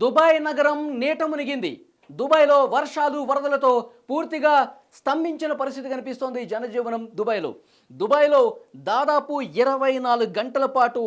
Dubai నగరం నీట మునిగింది. దుబాయ్లో వర్షాలు వరదలతో పూర్తిగా స్తంభించిన పరిస్థితి కనిపిస్తోంది జనజీవనం దుబాయ్లో. దుబాయ్లో దాదాపు ఇరవై నాలుగు గంటల పాటు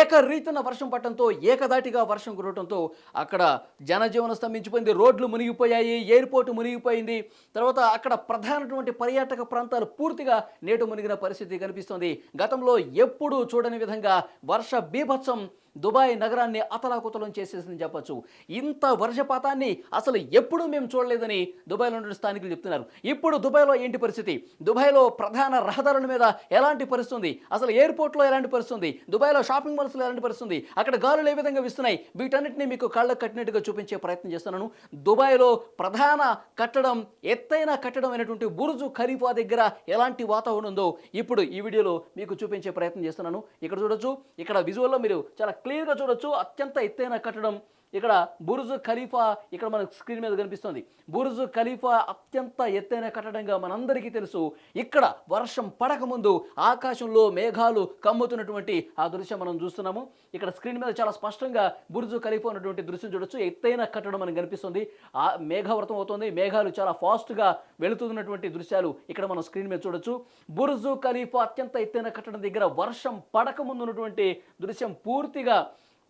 ఏకరీతిన వర్షం పట్టడంతో ఏకదాటిగా వర్షం కురవడంతో అక్కడ జనజీవనం స్తంభించిపోయింది. రోడ్లు మునిగిపోయాయి ఎయిర్పోర్ట్ మునిగిపోయింది. తర్వాత అక్కడ ప్రధానటువంటి పర్యాటక ప్రాంతాలు పూర్తిగా నేటు మునిగిన పరిస్థితి కనిపిస్తోంది. గతంలో ఎప్పుడూ చూడని విధంగా వర్ష బీభత్సం దుబాయ్ నగరాన్ని అతలాకుతలం చేసేసిందని చెప్పచ్చు. ఇంత వర్షపాతాన్ని అసలు ఎప్పుడూ మేము చూడలేదని దుబాయ్లో ఉన్న స్థానికులు చెప్తున్నారు. ఇప్పుడు దుబాయ్లో ఏంటి పరిస్థితి? దుబాయ్లో ప్రధాన రహదారుల మీద ఎలాంటి పరిస్థితి ఉంది అసలు ఎయిర్పోర్ట్లో ఎలాంటి పరిస్థితుంది? దుబాయ్లో షాపింగ్ మాల్స్లో ఎలాంటి పరిస్థితుంది? అక్కడ గాలులు ఏ విధంగా వీస్తున్నాయి? వీటన్నిటిని మీకు కళ్ళకు కట్టినట్టుగా చూపించే ప్రయత్నం చేస్తున్నాను. దుబాయ్లో ప్రధాన కట్టడం ఎత్తైన కట్టడం అయినటువంటి బురుజు ఖరీఫా దగ్గర ఎలాంటి వాతావరణం ఉందో ఇప్పుడు ఈ వీడియోలో మీకు చూపించే ప్రయత్నం చేస్తున్నాను. ఇక్కడ చూడొచ్చు. ఇక్కడ విజువల్లో మీరు చాలా క్లియర్గా చూడొచ్చు. అత్యంత ఎత్తైన కట్టడం ఇక్కడ బురుజ్ ఖలీఫా ఇక్కడ మనకు స్క్రీన్ మీద కనిపిస్తుంది. బురుజ్ ఖలీఫా అత్యంత ఎత్తైన కట్టడంగా మనందరికీ తెలుసు. ఇక్కడ వర్షం పడకముందు ఆకాశంలో మేఘాలు కమ్ముతున్నటువంటి ఆ దృశ్యం మనం చూస్తున్నాము. ఇక్కడ స్క్రీన్ మీద చాలా స్పష్టంగా బురుజ్ ఖలీఫా ఉన్నటువంటి దృశ్యం చూడొచ్చు. ఎత్తైన కట్టడం మనకు కనిపిస్తుంది. ఆ మేఘావృతం అవుతుంది. మేఘాలు చాలా ఫాస్ట్గా వెళుతున్నటువంటి దృశ్యాలు ఇక్కడ మనం స్క్రీన్ మీద చూడొచ్చు. బురుజు ఖలీఫా అత్యంత ఎత్తైన కట్టడం దగ్గర వర్షం పడకముందు ఉన్నటువంటి దృశ్యం పూర్తిగా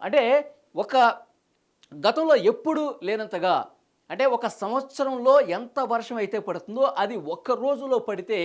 అంటే ఒక గతంలో ఎప్పుడు లేనంతగా అంటే ఒక సంవత్సరంలో ఎంత వర్షం అయితే పడుతుందో అది ఒక్క రోజులో పడితే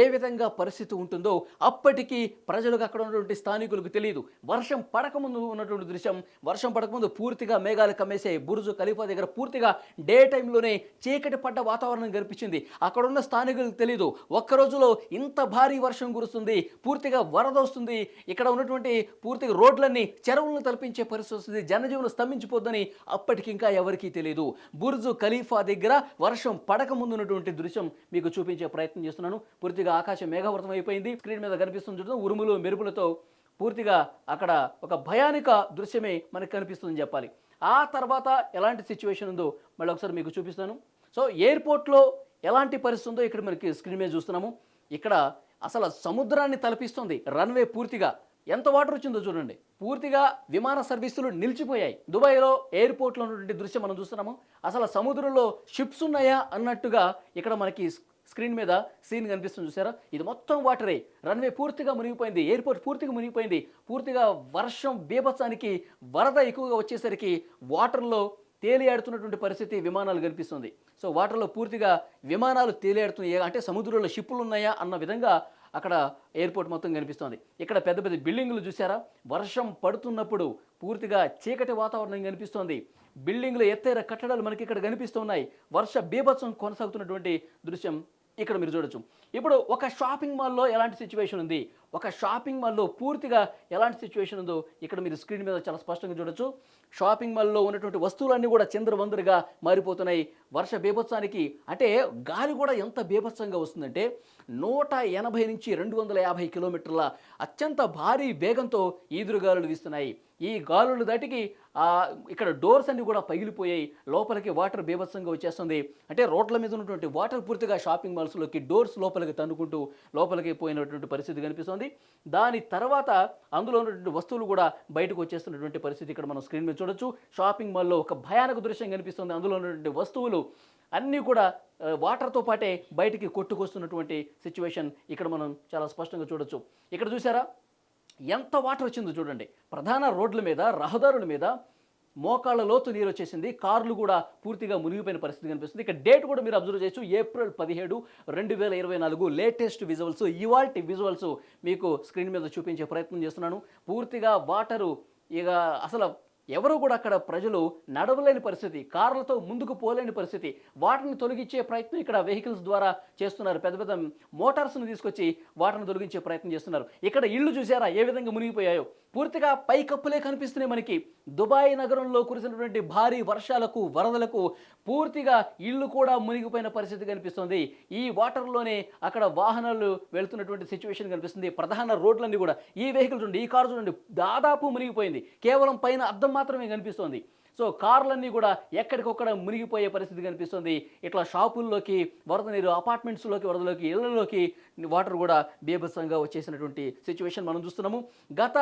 ఏ విధంగా పరిస్థితి ఉంటుందో అప్పటికి ప్రజలకు అక్కడ ఉన్నటువంటి స్థానికులకు తెలియదు. వర్షం పడకముందు ఉన్నటువంటి దృశ్యం వర్షం పడకముందు పూర్తిగా మేఘాలు కమ్మేసే బురుజు ఖలీఫా దగ్గర పూర్తిగా డే టైంలోనే చీకటి పడ్డ వాతావరణం కనిపించింది. అక్కడ ఉన్న స్థానికులకు తెలియదు ఒక్క రోజులో ఇంత భారీ వర్షం కురుస్తుంది పూర్తిగా వరద వస్తుంది. ఇక్కడ ఉన్నటువంటి పూర్తిగా రోడ్లన్నీ చెరువులను తలపించే పరిస్థితి వస్తుంది. జనజీవనం స్తంభించిపోద్దని అప్పటికి ఇంకా ఎవరికీ తెలియదు బురుజు ఖలీఫా దగ్గర వర్షం పడక ముందు ఉన్నటువంటి దృశ్యం మీకు చూపించే ప్రయత్నం చేస్తున్నాను. పూర్తిగా ఆకాశం మేఘావృతం అయిపోయింది. స్క్రీన్ మీద కనిపిస్తుంది చూడడం ఉరుములు మెరుపులతో పూర్తిగా అక్కడ ఒక భయానిక దృశ్యమే మనకు కనిపిస్తుందని చెప్పాలి. ఆ తర్వాత ఎలాంటి సిచ్యువేషన్ ఉందో మళ్ళీ ఒకసారి మీకు చూపిస్తాను. సో ఎయిర్పోర్ట్లో ఎలాంటి పరిస్థితి ఉందో ఇక్కడ మనకి స్క్రీన్ మీద చూస్తున్నాము. ఇక్కడ అసలు సముద్రాన్ని తలపిస్తుంది. రన్వే పూర్తిగా ఎంత వాటర్ వచ్చిందో చూడండి. పూర్తిగా విమాన సర్వీసులు నిలిచిపోయాయి. దుబాయ్లో ఎయిర్పోర్ట్లో ఉన్నటువంటి దృశ్యం మనం చూస్తున్నాము. అసలు సముద్రంలో షిప్స్ ఉన్నాయా అన్నట్టుగా ఇక్కడ మనకి స్క్రీన్ మీద సీన్ కనిపిస్తుంది చూసారా? ఇది మొత్తం వాటరే. రన్వే పూర్తిగా మునిగిపోయింది. ఎయిర్పోర్ట్ పూర్తిగా మునిగిపోయింది. పూర్తిగా వర్షం బీభత్సానికి వరద ఎక్కువగా వచ్చేసరికి వాటర్లో తేలియాడుతున్నటువంటి పరిస్థితి విమానాలు కనిపిస్తుంది. సో వాటర్లో పూర్తిగా విమానాలు తేలియాడుతున్నాయి? అంటే సముద్రంలో షిప్పులు ఉన్నాయా? అన్న విధంగా అక్కడ ఎయిర్పోర్ట్ మొత్తం కనిపిస్తోంది. ఇక్కడ పెద్ద పెద్ద బిల్డింగులు చూసారా వర్షం పడుతున్నప్పుడు పూర్తిగా చీకటి వాతావరణం కనిపిస్తోంది. బిల్డింగ్లు ఎత్తైన కట్టడాలు మనకి ఇక్కడ కనిపిస్తున్నాయి. వర్ష బీభత్సం కొనసాగుతున్నటువంటి దృశ్యం ఇక్కడ మీరు చూడొచ్చు. ఇప్పుడు ఒక షాపింగ్ మాల్లో ఎలాంటి సిచ్యువేషన్ ఉంది? ఒక షాపింగ్ మాల్లో పూర్తిగా ఎలాంటి సిచ్యువేషన్ ఉందో ఇక్కడ మీరు స్క్రీన్ మీద చాలా స్పష్టంగా చూడొచ్చు. షాపింగ్ మాల్లో ఉన్నటువంటి వస్తువులన్నీ కూడా చంద్రవందరుగా మారిపోతున్నాయి. వర్ష బీభత్సానికి అంటే గాలి కూడా ఎంత బీభత్సంగా వస్తుందంటే నూట ఎనభై నుంచి రెండు వందల యాభై కిలోమీటర్ల అత్యంత భారీ వేగంతో ఈదురుగాలులు వీస్తున్నాయి. ఈ గాలులు దాటికి ఇక్కడ డోర్స్ అన్ని కూడా పగిలిపోయాయి. లోపలికి వాటర్ బీభత్సంగా వచ్చేస్తుంది. అంటే రోడ్ల మీద ఉన్నటువంటి వాటర్ పూర్తిగా షాపింగ్ మాల్స్లోకి డోర్స్ లోపలికి తన్నుకుంటూ లోపలికి పోయినటువంటి పరిస్థితి కనిపిస్తుంది. దాని తర్వాత అందులో ఉన్నటువంటి వస్తువులు కూడా బయటకు వచ్చేస్తున్నటువంటి పరిస్థితి ఇక్కడ మనం స్క్రీన్ మీద చూడొచ్చు. షాపింగ్ మాల్లో ఒక భయానక దృశ్యం కనిపిస్తుంది. అందులో ఉన్నటువంటి వస్తువులు అన్నీ కూడా వాటర్తో పాటే బయటికి కొట్టుకొస్తున్నటువంటి సిచ్యువేషన్ ఇక్కడ మనం చాలా స్పష్టంగా చూడొచ్చు. ఇక్కడ చూసారా? ఎంత వాటర్ వచ్చిందో చూడండి. ప్రధాన రోడ్ల మీద రహదారుల మీద మోకాళ్ళ లోతు నీరు వచ్చేసింది కార్లు కూడా పూర్తిగా మునిగిపోయిన పరిస్థితి కనిపిస్తుంది. ఇక డేట్ కూడా మీరు అబ్జర్వ్ చేయొచ్చు ఏప్రిల్ పదిహేడు రెండు వేల ఇరవై నాలుగు లేటెస్ట్ విజువల్స్. ఇవాల్టి విజువల్స్ మీకు స్క్రీన్ మీద చూపించే ప్రయత్నం చేస్తున్నాను. పూర్తిగా వాటరు ఇక అసలు ఎవరు కూడా అక్కడ ప్రజలు నడవలేని పరిస్థితి కార్లతో ముందుకు పోలేని పరిస్థితి. వాటిని తొలగించే ప్రయత్నం ఇక్కడ వెహికల్స్ ద్వారా చేస్తున్నారు. పెద్ద పెద్ద మోటార్స్ను తీసుకొచ్చి వాటిని తొలగించే ప్రయత్నం చేస్తున్నారు. ఇక్కడ ఇళ్ళు చూసారా ఏ విధంగా మునిగిపోయాయో? పూర్తిగా పైకప్పులే కనిపిస్తున్నాయి మనకి. దుబాయ్ నగరంలో కురిసినటువంటి భారీ వర్షాలకు వరదలకు పూర్తిగా ఇళ్ళు కూడా మునిగిపోయిన పరిస్థితి కనిపిస్తుంది. ఈ వాటర్లోనే అక్కడ వాహనాలు వెళ్తున్నటువంటి సిచ్యువేషన్ కనిపిస్తుంది. ప్రధాన రోడ్లన్నీ కూడా ఈ వెహికల్ చూడండి ఈ కారు చూడండి దాదాపు మునిగిపోయింది. కేవలం పైన అద్దం మాత్రమే కనిపిస్తోంది. సో కార్లన్నీ కూడా ఎక్కడికొక్కడ మునిగిపోయే పరిస్థితి కనిపిస్తుంది. ఇట్లా షాపుల్లోకి వరద నీరు అపార్ట్మెంట్స్లోకి వరదలోకి ఇళ్ళలోకి వాటర్ కూడా బీభత్సంగా వచ్చేసినటువంటి సిచ్యువేషన్ మనం చూస్తున్నాము. గత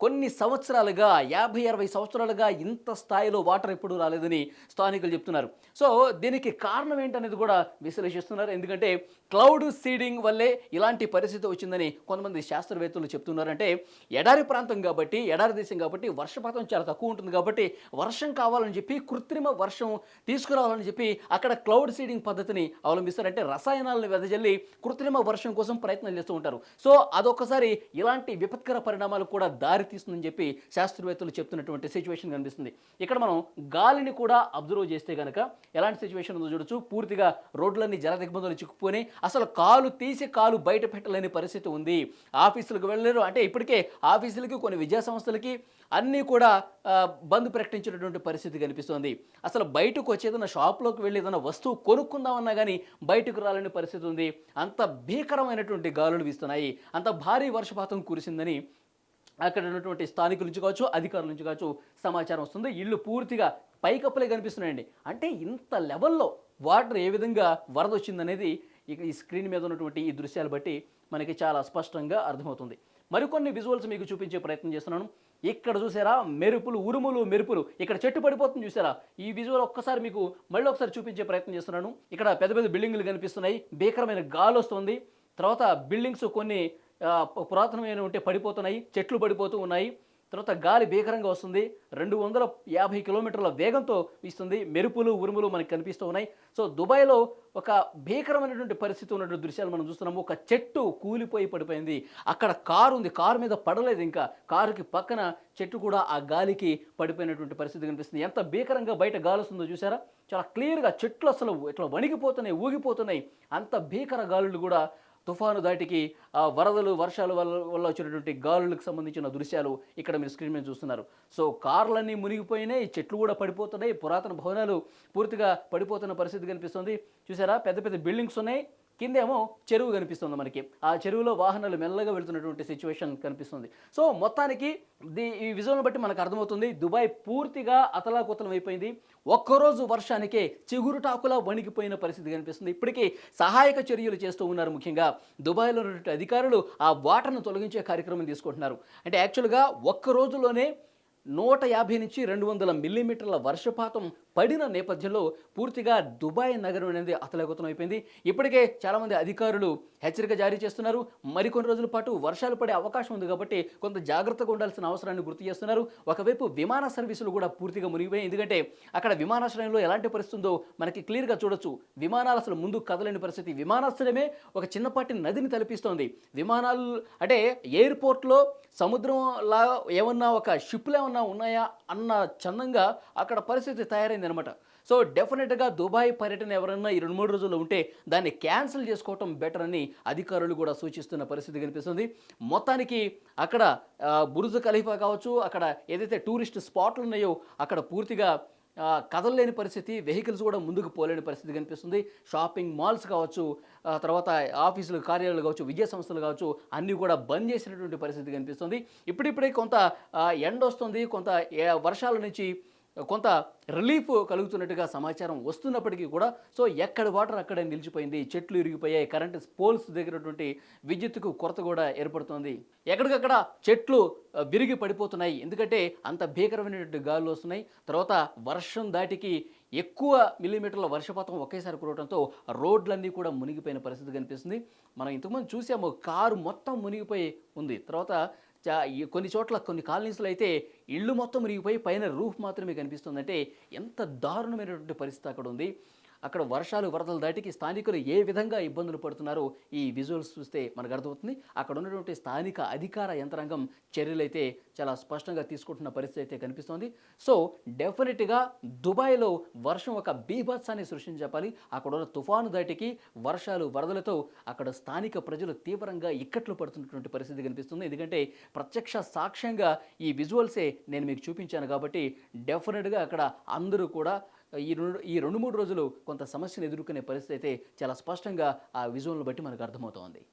కొన్ని సంవత్సరాలుగా యాభై అరవై సంవత్సరాలుగా ఇంత స్థాయిలో వాటర్ ఎప్పుడూ రాలేదని స్థానికులు చెప్తున్నారు. సో దీనికి కారణం ఏంటనేది కూడా విశ్లేషిస్తున్నారు. ఎందుకంటే క్లౌడ్ సీడింగ్ వల్లే ఇలాంటి పరిస్థితి వచ్చిందని కొంతమంది శాస్త్రవేత్తలు చెప్తున్నారంటే ఎడారి ప్రాంతం కాబట్టి ఎడారి దేశం కాబట్టి వర్షపాతం చాలా తక్కువ ఉంటుంది కాబట్టి వర్షం కావాలని చెప్పి కృత్రిమ వర్షం తీసుకురావాలని చెప్పి అక్కడ క్లౌడ్ సీడింగ్ పద్ధతిని అవలంబిస్తారంటే రసాయనాలను వెదజల్లి కృత్రిమ వర్షం కోసం ప్రయత్నం చేస్తూ ఉంటారు. సో అదొకసారి ఇలాంటి విపత్కర పరిణామాలు కూడా దారి దారితీస్తుందని చెప్పి శాస్త్రవేత్తలు చెప్తున్నటువంటి సిచ్యువేషన్ కనిపిస్తుంది. ఇక్కడ మనం గాలిని కూడా అబ్జర్వ్ చేస్తే కనుక ఎలాంటి సిచ్యువేషన్ ఉందో చూడొచ్చు. పూర్తిగా రోడ్లన్నీ జల దిగ్బంధాలు చిక్కుపోయి అసలు కాలు తీసి కాలు బయట పెట్టలేని పరిస్థితి ఉంది. ఆఫీసులకు వెళ్ళలేరు. అంటే ఇప్పటికే ఆఫీసులకి కొన్ని విద్యా సంస్థలకి అన్నీ కూడా బంద్ ప్రకటించినటువంటి పరిస్థితి కనిపిస్తోంది. అసలు బయటకు వచ్చి ఏదైనా షాప్లోకి వెళ్ళి ఏదైనా వస్తువు కొనుక్కుందామన్నా కానీ బయటకు రాలేని పరిస్థితి ఉంది. అంత భీకరమైనటువంటి గాలులు వీస్తున్నాయి. అంత భారీ వర్షపాతం కురిసిందని అక్కడ ఉన్నటువంటి స్థానికుల నుంచి కావచ్చు అధికారుల నుంచి కావచ్చు సమాచారం వస్తుంది. ఇల్లు పూర్తిగా పైకప్పులే కనిపిస్తున్నాయండి. అంటే ఇంత లెవెల్లో వాటర్ ఏ విధంగా వరద వచ్చిందనేది ఇక ఈ స్క్రీన్ మీద ఉన్నటువంటి ఈ దృశ్యాలు బట్టి మనకి చాలా స్పష్టంగా అర్థమవుతుంది. మరికొన్ని విజువల్స్ మీకు చూపించే ప్రయత్నం చేస్తున్నాను. ఇక్కడ చూసారా? మెరుపులు ఉరుములు మెరుపులు. ఇక్కడ చెట్టు పడిపోతుంది చూసారా? ఈ విజువల్ ఒక్కసారి మీకు మళ్ళీ ఒకసారి చూపించే ప్రయత్నం చేస్తున్నాను. ఇక్కడ పెద్ద పెద్ద బిల్డింగులు కనిపిస్తున్నాయి. భీకరమైన గాలి వస్తుంది. తర్వాత బిల్డింగ్స్ కొన్ని పురాతనమైన ఉంటే పడిపోతున్నాయి చెట్లు పడిపోతూ ఉన్నాయి. తర్వాత గాలి భీకరంగా వస్తుంది. రెండు వందల యాభై కిలోమీటర్ల వేగంతో ఇస్తుంది మెరుపులు ఉరుములు మనకి కనిపిస్తూ ఉన్నాయి. సో దుబాయ్లో ఒక భీకరమైనటువంటి పరిస్థితి ఉన్నటువంటి దృశ్యాలు మనం చూస్తున్నాము. ఒక చెట్టు కూలిపోయి పడిపోయింది. అక్కడ కారు ఉంది. కారు మీద పడలేదు ఇంకా. కారుకి పక్కన చెట్టు కూడా ఆ గాలికి పడిపోయినటువంటి పరిస్థితి కనిపిస్తుంది. ఎంత భీకరంగా బయట గాలి వస్తుందో చూసారా చాలా క్లియర్గా చెట్లు అసలు ఇట్లా వణిగిపోతున్నాయి ఊగిపోతున్నాయి. అంత భీకర గాలులు కూడా తుఫాను దాటికి ఆ వరదలు వర్షాల వల్ల వల్ల వచ్చినటువంటి గాలులకు సంబంధించిన దృశ్యాలు ఇక్కడ మీరు స్క్రీన్ మీద చూస్తున్నారు. సో కార్లన్నీ మునిగిపోయినాయి చెట్లు కూడా పడిపోతున్నాయి పురాతన భవనాలు పూర్తిగా పడిపోతున్న పరిస్థితి కనిపిస్తుంది. చూసారా? పెద్ద పెద్ద బిల్డింగ్స్ ఉన్నాయి. కిందేమో చెరువు కనిపిస్తుంది మనకి. ఆ చెరువులో వాహనాలు మెల్లగా వెళ్తున్నటువంటి సిచ్యువేషన్ కనిపిస్తుంది. సో మొత్తానికి దీ ఈ విజువల్ని బట్టి మనకు అర్థమవుతుంది దుబాయ్ పూర్తిగా అతలాకుతలం అయిపోయింది. ఒక్కరోజు వర్షానికే చిగురుటాకులా వణికిపోయిన పరిస్థితి కనిపిస్తుంది. ఇప్పటికీ సహాయక చర్యలు చేస్తూ ఉన్నారు ముఖ్యంగా. దుబాయ్లో ఉన్నటువంటి అధికారులు ఆ వాటర్ను తొలగించే కార్యక్రమం తీసుకుంటున్నారు. అంటే యాక్చువల్గా ఒక్క రోజులోనే నూట యాభై నుంచి రెండు వందల మిల్లీమీటర్ల వర్షపాతం పడిన నేపథ్యంలో పూర్తిగా దుబాయ్ నగరం అనేది అతలగతం అయిపోయింది. ఇప్పటికే చాలామంది అధికారులు హెచ్చరిక జారీ చేస్తున్నారు. మరికొన్ని రోజుల పాటు వర్షాలు పడే అవకాశం ఉంది కాబట్టి కొంత జాగ్రత్తగా ఉండాల్సిన అవసరాన్ని గుర్తు చేస్తున్నారు. ఒకవైపు విమాన సర్వీసులు కూడా పూర్తిగా మునిగిపోయాయి. ఎందుకంటే అక్కడ విమానాశ్రయంలో ఎలాంటి పరిస్థితి ఉందో మనకి క్లియర్గా చూడొచ్చు. విమానాలు అసలు ముందు కదలేని పరిస్థితి. విమానాశ్రయమే ఒక చిన్నపాటి నదిని తలపిస్తోంది. విమానాలు అంటే ఎయిర్పోర్ట్లో సముద్రంలా ఏమన్నా ఒక షిప్లో ఏమన్నా ఉన్నాయా అన్న చందంగా అక్కడ పరిస్థితి తయారైంది అనమాట సో డెఫినెట్గా దుబాయ్ పర్యటన ఎవరైనా ఈ రెండు మూడు రోజుల్లో ఉంటే దాన్ని క్యాన్సిల్ చేసుకోవటం బెటర్ అని అధికారులు కూడా సూచిస్తున్న పరిస్థితి కనిపిస్తుంది. మొత్తానికి అక్కడ బురుజు ఖలీఫా కావచ్చు అక్కడ ఏదైతే టూరిస్ట్ స్పాట్లు ఉన్నాయో అక్కడ పూర్తిగా కదలలేని పరిస్థితి వెహికల్స్ కూడా ముందుకు పోలేని పరిస్థితి కనిపిస్తుంది. షాపింగ్ మాల్స్ కావచ్చు తర్వాత ఆఫీసులు కార్యాలయాలు కావచ్చు విద్యా సంస్థలు కావచ్చు అన్నీ కూడా బంద్ చేసినటువంటి పరిస్థితి కనిపిస్తుంది. ఇప్పుడిప్పుడే కొంత ఎండ వస్తుంది కొంత వర్షాల నుంచి కొంత రిలీఫ్ కలుగుతున్నట్టుగా సమాచారం వస్తున్నప్పటికీ కూడా సో ఎక్కడ వాటర్ అక్కడే నిలిచిపోయింది చెట్లు ఇరిగిపోయాయి కరెంటు పోల్స్ దగ్గరటువంటి విద్యుత్కు కొరత కూడా ఏర్పడుతోంది. ఎక్కడికక్కడ చెట్లు విరిగి పడిపోతున్నాయి. ఎందుకంటే అంత భీకరమైనటువంటి గాలులు వస్తున్నాయి. తర్వాత వర్షం దాటికి ఎక్కువ మిల్లీమీటర్ల వర్షపాతం ఒకేసారి కురవడంతో రోడ్లన్నీ కూడా మునిగిపోయిన పరిస్థితి కనిపిస్తుంది. మనం ఇంతకుముందు చూసాము కారు మొత్తం మునిగిపోయి ఉంది. తర్వాత కొన్ని చోట్ల కొన్ని కాలనీస్లో అయితే ఇళ్ళు మొత్తం మురిగిపోయి పైన రూఫ్ మాత్రమే కనిపిస్తుందంటే ఎంత దారుణమైనటువంటి పరిస్థితి అక్కడ ఉంది. అక్కడ వర్షాలు వరదలు దాటికి స్థానికులు ఏ విధంగా ఇబ్బందులు పడుతున్నారో ఈ విజువల్స్ చూస్తే మనకు అర్థమవుతుంది. అక్కడ ఉన్నటువంటి స్థానిక అధికార యంత్రాంగం చర్యలైతే చాలా స్పష్టంగా తీసుకుంటున్న పరిస్థితి అయితే కనిపిస్తోంది. సో డెఫినెట్గా దుబాయ్లో వర్షం ఒక బీభత్సాన్ని సృష్టించి చెప్పాలి. అక్కడ ఉన్న తుఫాను దాటికి వర్షాలు వరదలతో అక్కడ స్థానిక ప్రజలు తీవ్రంగా ఇక్కట్లు పడుతున్నటువంటి పరిస్థితి కనిపిస్తుంది. ఎందుకంటే ప్రత్యక్ష సాక్ష్యంగా ఈ విజువల్సే నేను మీకు చూపించాను కాబట్టి డెఫినెట్గా అక్కడ అందరూ కూడా ఈ రెండు ఈ రెండు మూడు రోజులు కొంత సమస్యను ఎదుర్కొనే పరిస్థితి అయితే చాలా స్పష్టంగా ఆ విజువల్ని బట్టి మనకు అర్థమవుతోంది.